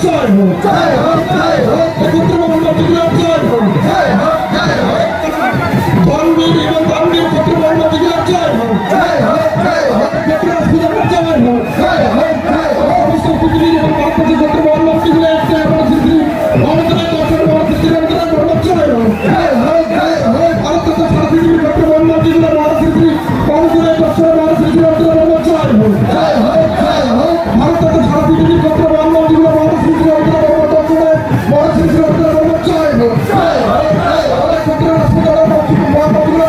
জয় হোক জয় হোক Thank.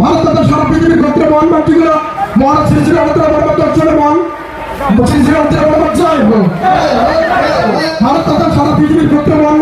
ভারত সারা পৃথিবীর গোত্রে মহান মাটিগুলো মহারাজ শ্রী শ্রী অমিতাভ বর্মা দর্শনে মহান। শ্রী শ্রী অমিতাভ বর্মা জয় হোক। ভারত তথা সারা পৃথিবীর গোত্রে মহান